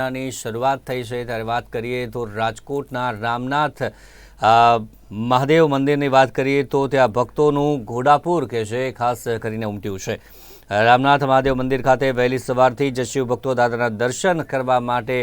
ની શરૂઆત થઈ છે, ત્યારે વાત કરીએ તો રાજકોટના રામનાથ મહાદેવ મંદિરની વાત કરીએ તો ત્યાં ભક્તોનું ઘોડાપુર કે છે, ખાસ કરીને ઉમટ્યું છે. રામનાથ મહાદેવ મંદિર ખાતે વહેલી સવારથી જ શિવ ભક્તો દાદાના દર્શન કરવા માટે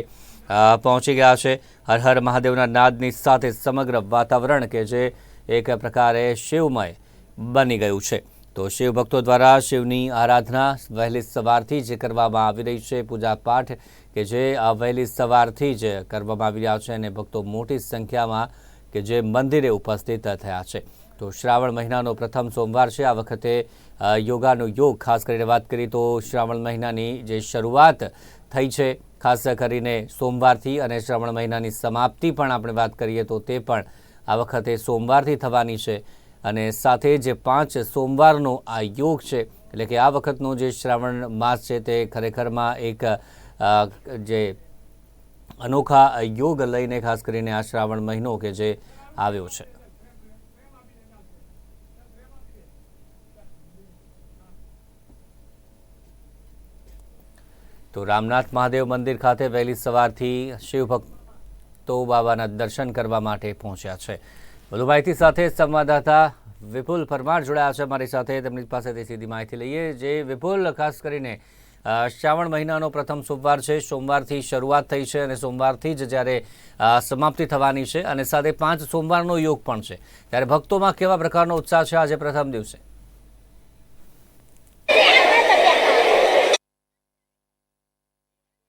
પહોંચી ગયા છે. હર હર મહાદેવના નાદની સાથે સમગ્ર વાતાવરણ કે જે એક પ્રકારે શિવમય બની ગયું છે. તો શિવ ભક્તો દ્વારા શિવની આરાધના વહેલી સવારથી જ કરવામાં આવી રહી છે. પૂજાપાઠ કે જે આ વહેલી સવારથી જ કરવામાં આવી રહ્યા છે અને ભક્તો મોટી સંખ્યામાં કે જે મંદિરે ઉપસ્થિત થયા છે. તો શ્રાવણ મહિનાનો પ્રથમ સોમવાર છે. આ વખતે યોગાનો યોગ ખાસ કરીને વાત કરીએ તો શ્રાવણ મહિનાની જે શરૂઆત થઈ છે, ખાસ કરીને સોમવારથી અને શ્રાવણ મહિનાની સમાપ્તિ પણ આપણે વાત કરીએ તો તે પણ આ વખતે સોમવારથી થવાની છે. અને સાથે જે પાંચ સોમવારનો આ યોગ છે. એટલે કે આ વખતનો જે શ્રાવણ માસ છે તે ખરેખરમાં એક જે અનોખા યોગ લઈને ખાસ કરીને આ શ્રાવણ મહિનો કે જે આવ્યો છે. તો રામનાથ મહાદેવ મંદિર ખાતે વહેલી સવારથી શિવભક્તો બાબાના દર્શન કરવા માટે પહોંચ્યા છે. વધુ માહિતી સાથે સંવાદદાતા વિપુલ પરમાર જોડાયા છે અમારી સાથે. તેમની પાસેથી સીધી માહિતી લઈએ. જે વિપુલ, ખાસ કરીને શ્રાવણ મહિનાનો પ્રથમ સોમવાર છે. સોમવારથી શરૂઆત થઈ છે અને સોમવારથી જ જ્યારે સમાપ્તિ થવાની છે અને સાથે પાંચ સોમવારનો યોગ પણ છે. ત્યારે ભક્તોમાં કેવા પ્રકારનો ઉત્સાહ છે આજે પ્રથમ દિવસે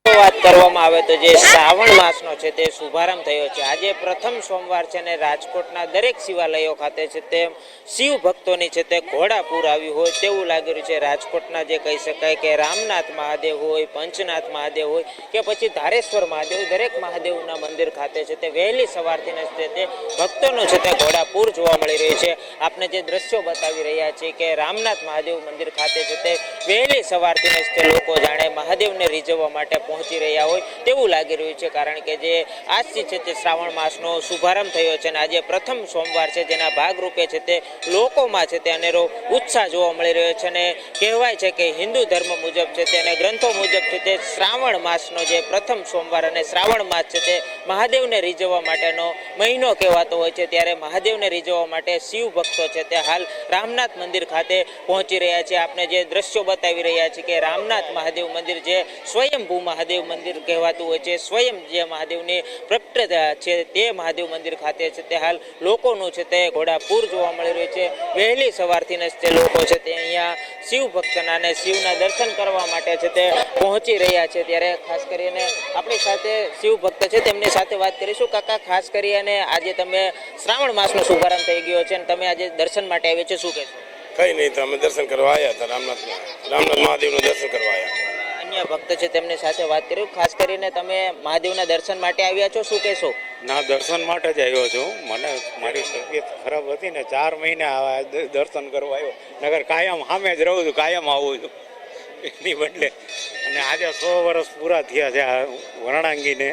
વાત કરવામાં આવે તો જે શ્રાવણ માસનો છે તે શુભારંભ થયો છે. આજે પ્રથમ સોમવાર છે અને રાજકોટના દરેક શિવાલયો ખાતે છે તે શિવ ભક્તોની છે તે ઘોડાપુર આવ્યું હોય તેવું લાગી રહ્યું છે. રાજકોટના જે કહી શકાય કે રામનાથ મહાદેવ હોય, પંચનાથ મહાદેવ હોય કે પછી ધારેશ્વર મહાદેવ, દરેક મહાદેવના મંદિર ખાતે છે તે વહેલી સવારથી છે તે ભક્તોનો છે તે ઘોડાપુર જોવા મળી રહ્યું છે. આપને જે દ્રશ્યો બતાવી રહ્યા છે કે રામનાથ મહાદેવ મંદિર ખાતે છે તે વહેલી સવારથી જ લોકો જાણે મહાદેવને રીઝવવા માટે પહોંચી રહ્યા હોય તેવું લાગી રહ્યું છે, કારણ કે જે આજથી છે તે શ્રાવણ માસનો શુભારંભ થયો છે અને આજે પ્રથમ સોમવાર છે જેના ભાગરૂપે છે તે લોકોમાં છે તે અનેરો ઉત્સાહ જોવા મળી રહ્યો છે અને કહેવાય છે કે હિન્દુ ધર્મ મુજબ છે તે અને ગ્રંથો મુજબ છે તે શ્રાવણ માસનો જે પ્રથમ સોમવાર અને શ્રાવણ માસ છે તે મહાદેવને રીઝવવા માટેનો મહિનો કહેવાતો હોય છે. ત્યારે મહાદેવને રીઝવવા માટે શિવ ભક્તો છે તે હાલ રામનાથ મંદિર ખાતે પહોંચી રહ્યા છે. આપણે જે દ્રશ્યો બતાવી રહ્યા છે કે રામનાથ મહાદેવ મંદિર જે સ્વયંભૂ મહાદેવ મંદિર કહેવાતું હોય છે. સ્વયં જે મહાદેવની પ્રગટ છે તે મહાદેવ મંદિર ખાતે છે તે હાલ લોકોનું છે તે ઘોડાપૂર જોવા મળી રહ્યું છે. વહેલી સવારથી જ લોકો છે તે અહીંયા શિવ ભક્તના અને શિવના દર્શન કરવા માટે છે તે પહોંચી રહ્યા છે. ત્યારે ખાસ કરીને આપણી સાથે શિવ ભક્ત છે તેમની સાથે વાત કરીશું. કાકા, ખાસ કરી અને આજે તમે શ્રાવણ માસનો શુભારંભ થઈ ગયો છે અને તમે આજે દર્શન માટે આવ્યા છે. શું કહેશો? કઈ નહીં તમે દર્શન કરવા આવ્યા હતા રામનાથ રામનાથ મહાદેવનું દર્શન કરવા આવ્યા અન્ય ભક્ત છે તેમની સાથે વાત કર્યું ખાસ કરીને તમે મહાદેવના દર્શન માટે આવ્યા છો શું કહેશો? ના દર્શન માટે જ આવ્યો છું. મને મારી તબિયત ખરાબ હતી ને ચાર મહિના દર્શન કરવા આવ્યો. નગર કાયમ સામે જ રહું છું કાયમ આવું છું. એની બદલે અને આજે સો વર્ષ પૂરા થયા છે આ વર્ણાંગીને.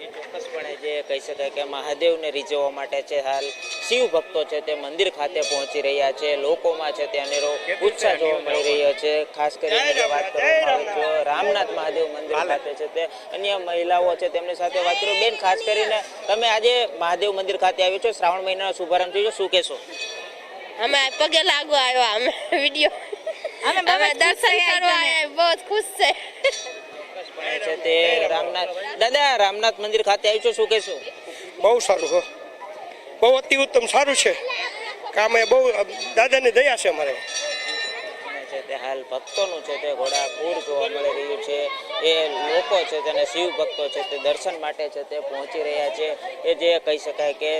એ ચોક્કસપણે જે કહી શકાય કે મહાદેવને રીઝવવા માટે છે હાલ શિવ ભક્તો છે તે મંદિર ખાતે પહોંચી રહ્યા છે. લોકોમાં છે તે અનેરો ઉત્સાહ જોવા મળી રહ્યો છે. ખાસ કરીને વાત કરવામાં આવે તો રામનાથ મહાદેવ મંદિર ખાતે છે તે અન્ય મહિલાઓ છે તેમની સાથે વાત કરીએ બેન ખાસ કરીને તમે આજે મહાદેવ મંદિર ખાતે આવ્યો છો. શ્રાવણ મહિનાનો શુભારંભ થયો શું કહેશો? અમે પગે લાગવા આવ્યા. અમે વીડિયો અમે દર્શન કરવા આવ્યા. બહુ ખુશ છે. છે તે રામનાથ. દાદા રામનાથ મંદિર ખાતે આવ્યો છો. શું કહેશો? બહુ સારું હો. બહુ અતિ ઉત્તમ સારું છે. કામ એ બહુ દાદાની દયા છે અમારે. તે હાલ ભક્તોનું છે તે ઘોડાપૂર જોવા મળી રહ્યું છે એ લોકો છે તેને શિવ ભક્તો છે તે દર્શન માટે છે તે પહોંચી રહ્યા છે એ જે કહી શકાય કે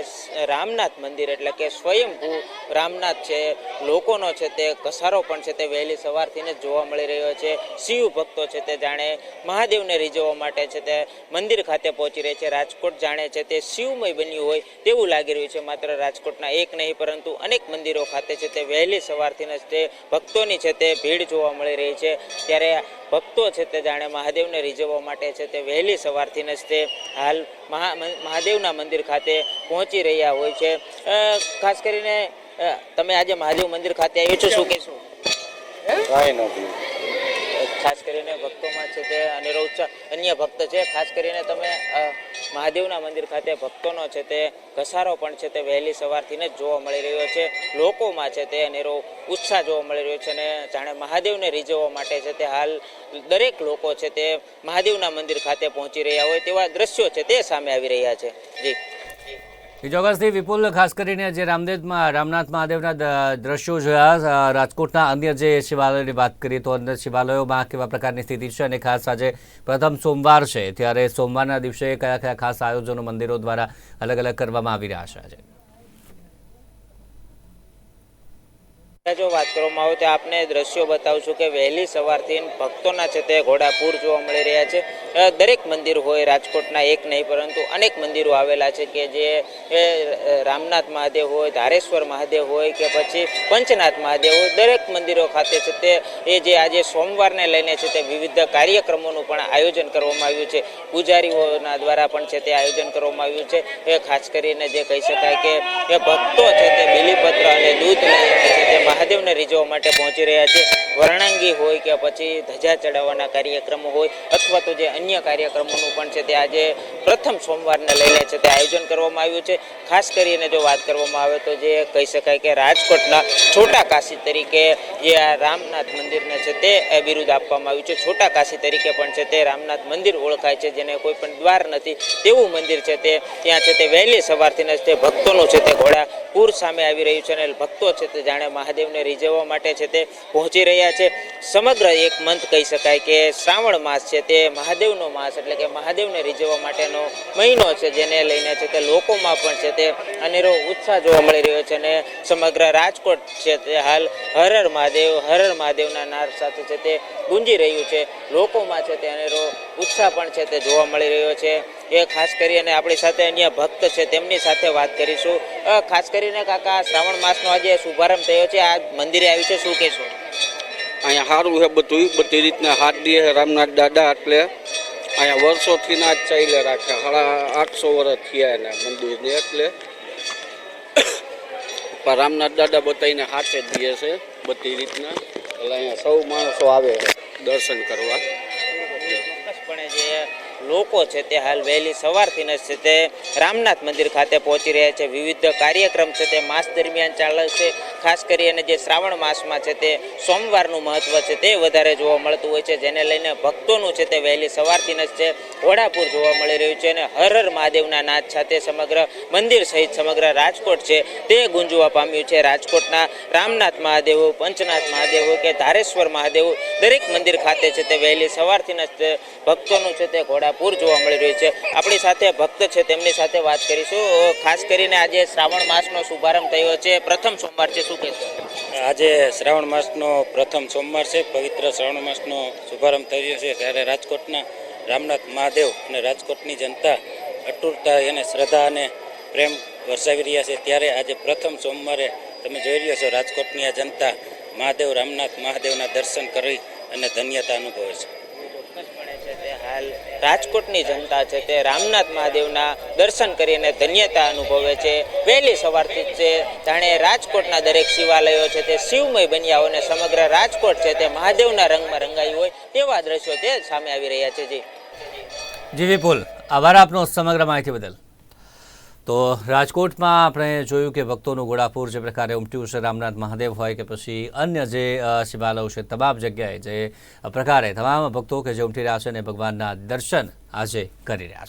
રામનાથ મંદિર એટલે કે સ્વયંભૂ રામનાથ છે લોકોનો છે તે કસારો પણ છે તે વહેલી સવારથી જ જોવા મળી રહ્યો છે શિવ ભક્તો છે તે જાણે મહાદેવને રીઝવવા માટે છે તે મંદિર ખાતે પહોંચી રહી છે રાજકોટ જાણે છે તે શિવમય બન્યું હોય તેવું લાગી રહ્યું છે માત્ર રાજકોટના એક નહીં પરંતુ અનેક મંદિરો ખાતે છે તે વહેલી સવારથી જ તે ભક્તોની છે તે ભીડ જોવા મળી રહી છે. ત્યારે ભક્તો છે તે જાણે મહાદેવને રીઝવવા માટે છે તે વહેલી સવારથી જ તે હાલ મહા મહાદેવના મંદિર ખાતે પહોંચી રહ્યા હોય છે. ખાસ કરીને તમે આજે મહાદેવ મંદિર ખાતે આવ્યો છો શું કહેશો? કાંઈ નથી ખાસ કરીને ભક્તોમાં છે તે અનેરો અન્ય ભક્ત છે ખાસ કરીને તમે મહાદેવના મંદિર ખાતે ભક્તોનો છે તે ઘસારો પણ છે તે વહેલી સવારથીને જ જોવા મળી રહ્યો છે. લોકોમાં છે તે અનેરો ઉત્સાહ જોવા મળી રહ્યો છે અને જાણે મહાદેવને રીઝવવા માટે છે તે હાલ દરેક લોકો છે તે મહાદેવના મંદિર ખાતે પહોંચી રહ્યા હોય તેવા દ્રશ્યો છે તે સામે આવી રહ્યા છે. જી. એ ચોક્કસથી વિપુલ, ખાસ કરીને જે રામદેવમાં, રામનાથ મહાદેવના દ્રશ્યો જોયા રાજકોટના અન્ય જે શિવાલયોની વાત કરીએ તો અન્ય શિવાલયોમાં કેવા પ્રકારની સ્થિતિ છે અને ખાસ આજે પ્રથમ સોમવાર છે. ત્યારે સોમવારના દિવસે કયા કયા ખાસ આયોજનો મંદિરો દ્વારા અલગ અલગ કરવામાં આવી રહ્યા છે આજે? જો વાત કરવામાં આવે તો આપને દ્રશ્યો બતાવું છું કે વહેલી સવારથી ભક્તોના છે તે ઘોડાપૂર જોવા મળી રહ્યા છે. દરેક મંદિર હોય, રાજકોટના એક નહીં, પરંતુ અનેક મંદિરો આવેલા છે કે જે રામનાથ મહાદેવ હોય, ધારેશ્વર મહાદેવ હોય કે પછી પંચનાથ મહાદેવ હોય, દરેક મંદિરો ખાતે છે તે, એ જે આજે સોમવારને લઈને છે તે વિવિધ કાર્યક્રમોનું પણ આયોજન કરવામાં આવ્યું છે. પૂજારીઓના દ્વારા પણ છે તે આયોજન કરવામાં આવ્યું છે. એ ખાસ કરીને જે કહી શકાય કે ભક્તો છે તે બિલીપત્ર અને દૂધ લઈને છે તે મહાદેવને રીઝવવા માટે પહોંચી રહ્યા છે. વર્ણાંગી હોય કે પછી ધજા ચડાવવાના કાર્યક્રમો હોય અથવા તો જે અન્ય કાર્યક્રમોનું પણ છે તે આજે પ્રથમ સોમવારને લઈને છે તે આયોજન કરવામાં આવ્યું છે. ખાસ કરીને જો વાત કરવામાં આવે તો જે કહી શકાય કે રાજકોટના છોટા કાશી તરીકે જે આ રામનાથ મંદિરને છે તે બિરુદ આપવામાં આવ્યું છે. છોટા કાશી તરીકે પણ છે તે રામનાથ મંદિર ઓળખાય છે. જેને કોઈ પણ દ્વાર નથી તેવું મંદિર છે તે ત્યાં છે તે વહેલી સવારથી તે ભક્તોનું છે તે ઘોડા પૂર સામે આવી રહ્યું છે અને ભક્તો છે તે જાણે મહાદેવને રીઝવવા માટે છે તે પહોંચી રહ્યા છે. સમગ્ર એક મંથ કહી શકાય કે શ્રાવણ માસ છે, તે મહાદેવનો માસ એટલે કે મહાદેવને રીઝવવા માટેનો મહિનો છે, જેને લઈને છે તે લોકોમાં પણ છે તે અનેરો ઉત્સાહ જોવા મળી રહ્યો છે અને સમગ્ર રાજકોટ છે તે હાલ હર હર મહાદેવ હર હર મહાદેવના નાર સાથે છે તે ગુંજી રહ્યું છે. લોકોમાં છે તે અનેરો ઉત્સાહ પણ છે તે જોવા મળી રહ્યો છે. એ ખાસ કરી અને આપણી સાથે અન્ય ભક્ત છે તેમની સાથે વાત કરીશું. ખાસ કરીને કાકા, શ્રાવણ માસનો આજે શુભારંભ થયો છે. આ મંદિરે આવી છે. શું કહેશો? અહીંયા સારું છે બધું બધી રીતના હાથ દે રામનાથ દાદા એટલે અહીંયા વર્ષોથી ના જ ચાલ્યા રાખે. સાડા આઠસો વર્ષ થયા એના મંદિરને એટલે. પણ રામનાથ દાદા બધાને હાથે જ દે છે બધી રીતના. એટલે અહીંયા સૌ માણસો આવે દર્શન કરવા. જે લોકો છે તે હાલ વહેલી સવારથી જ છે તે રામનાથ મંદિર ખાતે પહોંચી રહ્યા છે. વિવિધ કાર્યક્રમ છે તે માસ દરમિયાન ચાલે છે. ખાસ કરી અને જે શ્રાવણ માસમાં છે તે સોમવારનું મહત્વ છે તે વધારે જોવા મળતું હોય છે, જેને લઈને ભક્તોનું છે તે વહેલી સવારથી જ છે ઘોડાપુર જોવા મળી રહ્યું છે અને હર હર મહાદેવના નાદ સાથે સમગ્ર મંદિર સહિત સમગ્ર રાજકોટ છે તે ગુંજવા પામ્યું છે. રાજકોટના રામનાથ મહાદેવ, પંચનાથ મહાદેવ કે ધારેશ્વર મહાદેવ દરેક મંદિર ખાતે છે તે વહેલી સવારથી જ ભક્તોનું છે તે ઘોડાપુર જોવા મળી રહ્યું છે. આપણી સાથે ભક્ત છે તેમની સાથે વાત કરીશું. ખાસ કરીને આજે શ્રાવણ માસનો શુભારંભ થયો છે. પ્રથમ સોમવાર છે શું કહેશો આજે શ્રાવણ માસનો પ્રથમ સોમવાર છે. પવિત્ર શ્રાવણ માસનો શુભારંભ થયો છે ત્યારે રાજકોટના રામનાથ મહાદેવ અને રાજકોટની જનતા અટૂરતા અને શ્રદ્ધા અને પ્રેમ વરસાવી રહ્યા છે. ત્યારે આજે પ્રથમ સોમવારે તમે જોઈ રહ્યો છો રાજકોટની આ જનતા મહાદેવ, રામનાથ મહાદેવના દર્શન કરી અને ધન્યતા અનુભવે છે ચોક્કસપણે છે તે હાલ રાજકોટની જનતા છે તે રામનાથ મહાદેવના દર્શન કરીને ધન્યતા અનુભવે છે. વહેલી સવારથી છે જાણે રાજકોટના દરેક શિવાલયો છે તે શિવમય બન્યા હોય અને સમગ્ર રાજકોટ છે તે મહાદેવના રંગમાં રંગાયું હોય તેવા દ્રશ્યો તે સામે આવી રહ્યા છે. જી. જી વિપુલ, આભાર આપનો સમગ્ર માહિતી બદલ. તો રાજકોટમાં આપણે જોયું કે ભક્તોનું ગોળાપુર જે પ્રકારે ઉમટ્યું છે, રામનાથ મહાદેવ હોય કે પછી અન્ય જે શિવાલયો છે, તમામ જગ્યાએ જે પ્રકારે તમામ ભક્તો કે જે ઉમટી રહ્યા છે અને ભગવાનના દર્શન આજે કરી રહ્યા છે.